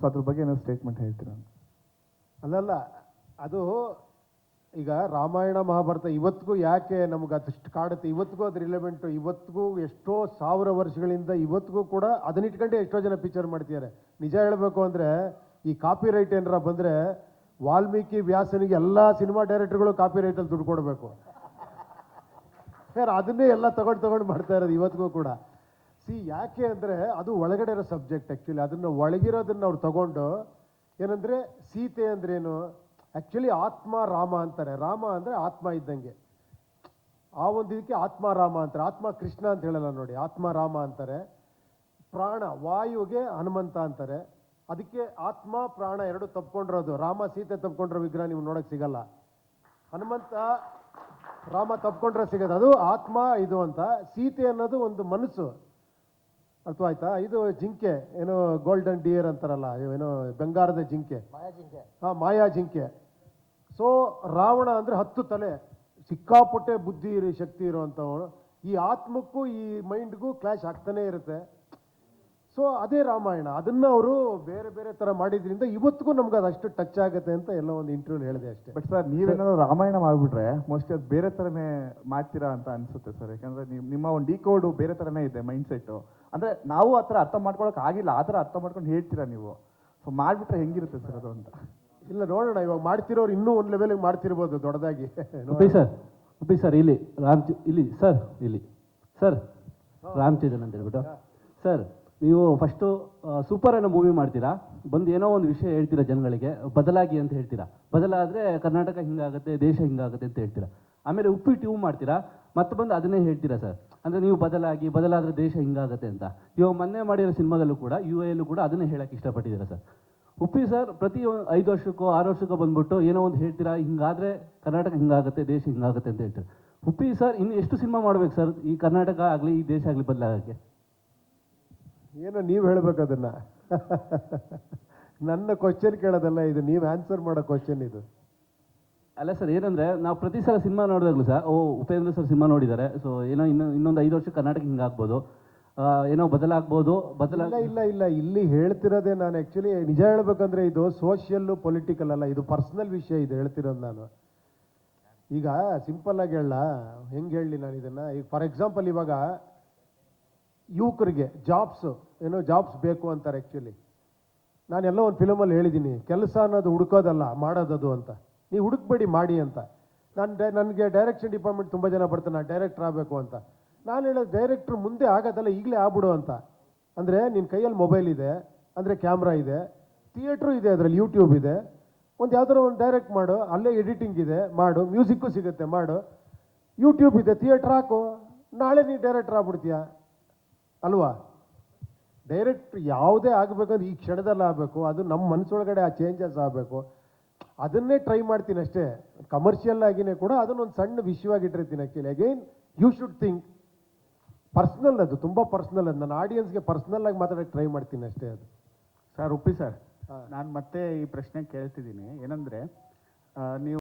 So ಅದ್ರ ಬಗ್ಗೆ ಏನೋ ಸ್ಟೇಟ್ಮೆಂಟ್ ಹೇಳ್ತೀರಾ ಅಂತ. ಅಲ್ಲಲ್ಲ, ಅದು ಈಗ ರಾಮಾಯಣ ಮಹಾಭಾರತ ಇವತ್ತಿಗೂ ಯಾಕೆ ನಮ್ಗೆ ಅದಷ್ಟು ಕಾಡುತ್ತೆ? ಇವತ್ತಿಗೂ ಅದು ರಿಲೆವೆಂಟು ಇವತ್ತಿಗೂ ಎಷ್ಟೋ ಸಾವಿರ ವರ್ಷಗಳಿಂದ ಇವತ್ತಿಗೂ ಕೂಡ ಅದನ್ನ ಇಟ್ಕೊಂಡೆ ಎಷ್ಟೋ ಜನ ಪಿಕ್ಚರ್ ಮಾಡ್ತಿದ್ದಾರೆ. ನಿಜ ಹೇಳಬೇಕು ಅಂದರೆ, ಈ ಕಾಪಿ ರೈಟ್ ಏನಾರ ಬಂದರೆ ವಾಲ್ಮೀಕಿ ವ್ಯಾಸನಿಗೆ ಎಲ್ಲ ಸಿನಿಮಾ ಡೈರೆಕ್ಟರ್ಗಳು ಕಾಪಿ ರೈಟಲ್ಲಿ ದುಡ್ಡು ಕೊಡಬೇಕು. ಸರ್, ಅದನ್ನೇ ಎಲ್ಲ ತಗೊಂಡು ತಗೊಂಡು ಮಾಡ್ತಾ ಇರೋದು ಇವತ್ತಿಗೂ ಕೂಡ. ಸಿ ಯಾಕೆ ಅಂದರೆ ಅದು ಒಳಗಡೆ ಇರೋ ಸಬ್ಜೆಕ್ಟ್ ಆ್ಯಕ್ಚುಲಿ ಅದನ್ನು ಒಳಗಿರೋದನ್ನು ಅವ್ರು ತಗೊಂಡು ಏನಂದರೆ ಸೀತೆ ಅಂದ್ರೇನು ಆ್ಯಕ್ಚುಲಿ ಆತ್ಮ, ರಾಮ ಅಂತಾರೆ. ರಾಮ ಅಂದರೆ ಆತ್ಮ ಇದ್ದಂಗೆ. ಆ ಒಂದು ಇದಕ್ಕೆ ಆತ್ಮ, ರಾಮ ಅಂತಾರೆ. ಆತ್ಮ ಕೃಷ್ಣ ಅಂತ ಹೇಳಲ್ಲ ನೋಡಿ. ಆತ್ಮ, ರಾಮ ಅಂತಾರೆ. ಪ್ರಾಣ, ವಾಯುಗೆ ಹನುಮಂತ ಅಂತಾರೆ. ಅದಕ್ಕೆ ಆತ್ಮ, ಪ್ರಾಣ ಎರಡು ತಪ್ಕೊಂಡಿರೋದು. ರಾಮ, ಸೀತೆ ತಪ್ಕೊಂಡಿರೋ ವಿಗ್ರಹ ನೀವು ನೋಡೋಕ್ಕೆ ಸಿಗಲ್ಲ. ಹನುಮಂತ, ರಾಮ ತಪ್ಕೊಂಡ್ರೆ ಸಿಗೋದು ಅದು ಆತ್ಮ ಇದು ಅಂತ. ಸೀತೆ ಅನ್ನೋದು ಒಂದು ಮನಸ್ಸು. ಅರ್ಥವಾಯ್ತಾ? ಇದು ಜಿಂಕೆ ಏನೋ ಗೋಲ್ಡನ್ ಡಿಯರ್ ಅಂತಾರಲ್ಲ ಏನೋ ಬಂಗಾರದ ಜಿಂಕೆ. ಹಾ ಮಾಯಾ ಜಿಂಕೆ. ಸೊ ರಾವಣ ಅಂದ್ರೆ ಹತ್ತು ತಲೆ. ಸಿಕ್ಕಾಪಟ್ಟೆ ಬುದ್ಧಿ ಇರೋ ಶಕ್ತಿ ಇರುವಂಥವನು. ಈ ಆತ್ಮಕ್ಕೂ ಈ ಮೈಂಡ್ಗೂ ಕ್ಲಾಶ್ ಆಗ್ತಾನೆ ಇರುತ್ತೆ. ಸೊ ಅದೇ ರಾಮಾಯಣ. ಅದನ್ನ ಅವರು ಬೇರೆ ಬೇರೆ ತರ ಮಾಡಿದ್ರಿಂದ ಇವತ್ತಿಗೂ ನಮ್ಗೆ ಅದಷ್ಟು ಟಚ್ ಆಗುತ್ತೆ ಅಂತ ಎಲ್ಲ ಒಂದು ಇಂಟರ್ವ್ಯೂ ಹೇಳಿದೆ ಅಷ್ಟೇ. ಬಟ್ ಸರ್ ನೀವೇನಾದ್ರು ರಾಮಾಯಣ ಮಾಡ್ಬಿಟ್ರೆ ಮೋಸ್ಟ್ಲಿ ಅದು ಬೇರೆ ತರನೇ ಮಾಡ್ತೀರಾ ಅಂತ ಅನ್ಸುತ್ತೆ ಸರ್ ಯಾಕಂದ್ರೆ ನೀವು ನಿಮ್ಮ ಒಂದು ಡಿಕೋಡ್ ಬೇರೆ ತರನೇ ಇದೆ ಮೈಂಡ್ ಸೆಟ್ ಅಂದ್ರೆ ನಾವು ಆ ಥರ ಅರ್ಥ ಮಾಡ್ಕೊಳಕ್ ಆಗಿಲ್ಲ. ಆ ಥರ ಅರ್ಥ ಮಾಡ್ಕೊಂಡು ಹೇಳ್ತೀರಾ ನೀವು? ಸೊ ಮಾಡ್ಬಿಟ್ರೆ ಹೆಂಗಿರುತ್ತೆ ಸರ್ ಅದು ಅಂತ? ಇಲ್ಲ ನೋಡೋಣ. ಇವಾಗ ಮಾಡ್ತಿರೋರು ಇನ್ನೂ ಒಂದು ಲೆವೆಲ್ಗೆ ಮಾಡ್ತಿರ್ಬೋದು ದೊಡ್ಡದಾಗಿ. ಉಪಿ ಸರ್ ಉಪಿ ಸರ್ ಇಲ್ಲಿ. ರಾಮ್ ಇಲ್ಲಿ ಸರ್ ಇಲ್ಲಿ. ಸರ್ ರಾಮ್ಚಂದ್ರನ್ ಅಂತ ಹೇಳ್ಬಿಟ್ಟು. ಸರ್ ನೀವು ಫಸ್ಟು ಸೂಪರ್ ಅನ್ನೋ ಮೂವಿ ಮಾಡ್ತೀರಾ? ಬಂದು ಏನೋ ಒಂದು ವಿಷಯ ಹೇಳ್ತೀರಾ ಜನಗಳಿಗೆ? ಬದಲಾಗಿ ಅಂತ ಹೇಳ್ತೀರಾ? ಬದಲಾದರೆ ಕರ್ನಾಟಕ ಹಿಂಗಾಗುತ್ತೆ, ದೇಶ ಹಿಂಗಾಗುತ್ತೆ ಅಂತ ಹೇಳ್ತೀರಾ? ಆಮೇಲೆ ಉಪ್ಪಿ ಟ್ಯೂ ಮಾಡ್ತೀರಾ? ಮತ್ತೆ ಬಂದು ಅದನ್ನೇ ಹೇಳ್ತೀರಾ ಸರ್? ಅಂದರೆ ನೀವು ಬದಲಾಗಿ, ಬದಲಾದರೆ ದೇಶ ಹಿಂಗಾಗುತ್ತೆ ಅಂತ. ಇವಾಗ ಮೊನ್ನೆ ಮಾಡಿರೋ ಸಿನಿಮಾದಲ್ಲೂ ಕೂಡ ಯು ಎಲ್ಲೂ ಕೂಡ ಅದನ್ನೇ ಹೇಳಕ್ಕೆ ಇಷ್ಟಪಟ್ಟಿದ್ದೀರಾ ಸರ್? ಉಪ್ಪಿ ಸರ್ ಪ್ರತಿ ಐದು ವರ್ಷಕ್ಕೋ, ಆರು ವರ್ಷಕ್ಕೋ ಬಂದ್ಬಿಟ್ಟು ಏನೋ ಒಂದು ಹೇಳ್ತೀರಾ, ಹಿಂಗಾದರೆ ಕರ್ನಾಟಕ ಹಿಂಗಾಗುತ್ತೆ, ದೇಶ ಹಿಂಗಾಗುತ್ತೆ ಅಂತ ಹೇಳ್ತೀರಾ? ಉಪ್ಪಿ ಸರ್ ಇನ್ನು ಎಷ್ಟು ಸಿನಿಮಾ ಮಾಡ್ಬೇಕು ಸರ್ ಈ ಕರ್ನಾಟಕ ಆಗಲಿ, ಈ ದೇಶ ಆಗಲಿ ಬದಲಾಗಕ್ಕೆ? ಏನೋ ನೀವು ಹೇಳಬೇಕು ಅದನ್ನ. ನನ್ನ ಕ್ವಶನ್ ಕೇಳೋದಲ್ಲ ಇದು ನೀವು ಆನ್ಸರ್ ಮಾಡೋ ಕ್ವಶನ್ ಇದು. ಅಲ್ಲ ಸರ್ ಏನಂದ್ರೆ ನಾವು ಪ್ರತಿ ಸಲ ಸಿನಿಮಾ ನೋಡಿದಾಗಲೂ ಸರ್ ಓ ಉಪೇಂದ್ರ ಸರ್ ಸಿನಿಮಾ ನೋಡಿದ್ದಾರೆ ಸೊ ಏನೋ ಇನ್ನೂ ಇನ್ನೊಂದು ಐದು ವರ್ಷ ಕರ್ನಾಟಕ ಹಿಂಗೆ ಆಗ್ಬೋದು ಏನೋ ಬದಲಾಗ್ಬೋದು ಬದಲ ಇಲ್ಲ ಇಲ್ಲ ಇಲ್ಲ ಹೇಳ್ತಿರೋದೇ ನಾನು ಆ್ಯಕ್ಚುಲಿ ನಿಜ ಹೇಳ್ಬೇಕಂದ್ರೆ ಇದು ಸೋಷಿಯಲ್ಲು ಪೊಲಿಟಿಕಲ್ ಅಲ್ಲ ಇದು ಪರ್ಸನಲ್ ವಿಷಯ ಇದು ಹೇಳ್ತಿರೋದು ನಾನು. ಈಗ ಸಿಂಪಲ್ ಆಗಿ ಹೇಳ ಹೆಂಗೆ ಹೇಳಲಿ ನಾನು ಇದನ್ನು? ಈಗ ಫಾರ್ ಎಕ್ಸಾಂಪಲ್ ಇವಾಗ ಯುವಕರಿಗೆ ಜಾಬ್ಸ್ ಏನೋ ಜಾಬ್ಸ್ ಬೇಕು ಅಂತಾರೆ ಆ್ಯಕ್ಚುಲಿ ನಾನೆಲ್ಲ ಒಂದು ಫಿಲಮಲ್ಲಿ ಹೇಳಿದ್ದೀನಿ ಕೆಲಸ ಅನ್ನೋದು ಹುಡುಕೋದಲ್ಲ, ಮಾಡೋದದು ಅಂತ. ನೀವು ಹುಡುಕ್ಬೇಡಿ, ಮಾಡಿ ಅಂತ. ನಾನು ಡೈ, ನನಗೆ ಡೈರೆಕ್ಷನ್ ಡಿಪಾರ್ಟ್ಮೆಂಟ್ ತುಂಬ ಜನ ಬರ್ತಾನೆ ನಾನು ಡೈರೆಕ್ಟರ್ ಆಗಬೇಕು ಅಂತ. ನಾನು ಹೇಳೋದು ಡೈರೆಕ್ಟ್ರ್ ಮುಂದೆ ಆಗೋದಲ್ಲ ಈಗಲೇ ಆಗ್ಬಿಡು ಅಂತ. ಅಂದರೆ ನಿನ್ನ ಕೈಯಲ್ಲಿ ಮೊಬೈಲ್ ಇದೆ, ಅಂದರೆ ಕ್ಯಾಮ್ರಾ ಇದೆ ಥಿಯೇಟ್ರು ಇದೆ ಅದರಲ್ಲಿ ಯೂಟ್ಯೂಬ್ ಇದೆ. ಒಂದು ಯಾವ್ದಾರು ಒಂದು ಡೈರೆಕ್ಟ್ ಮಾಡು, ಅಲ್ಲೇ ಎಡಿಟಿಂಗ್ ಇದೆ, ಮಾಡು ಮ್ಯೂಸಿಕ್ಕು ಸಿಗುತ್ತೆ, ಮಾಡು. ಯೂಟ್ಯೂಬ್ ಇದೆ ಥಿಯೇಟ್ರ್ ಹಾಕು. ನಾಳೆ ನೀನು ಡೈರೆಕ್ಟ್ರ್ ಆಗ್ಬಿಡ್ತೀಯ? ಅಲ್ವಾ? ಡೈರೆಕ್ಟ್ ಯಾವುದೇ ಆಗಬೇಕಂದ್ರೆ ಈ ಕ್ಷಣದಲ್ಲಿ ಆಗಬೇಕು ಅದು ನಮ್ಮ ಮನಸ್ಸೊಳಗಡೆ ಆ ಚೇಂಜಸ್ ಆಗಬೇಕು. ಅದನ್ನೇ ಟ್ರೈ ಮಾಡ್ತೀನಿ ಅಷ್ಟೇ. ಕಮರ್ಷಿಯಲ್ ಆಗಿನೇ ಕೂಡ ಅದನ್ನೊಂದು ಸಣ್ಣ ವಿಷಯವಾಗಿ ಇಟ್ಟಿರ್ತೀನಿ actually again you should think personal ಅದು ತುಂಬ ಪರ್ಸ್ನಲ್ ಅದು. ನನ್ನ ಆಡಿಯನ್ಸ್ಗೆ ಪರ್ಸ್ನಲ್ ಆಗಿ ಮಾತಾಡೋಕ್ಕೆ ಟ್ರೈ ಮಾಡ್ತೀನಿ ಅಷ್ಟೇ ಅದು. ಸರ್ ಉಪ್ಪಿ ಸರ್ ನಾನು ಮತ್ತೆ ಈ ಪ್ರಶ್ನೆ ಕೇಳ್ತಿದ್ದೀನಿ. ಏನಂದರೆ ನೀವು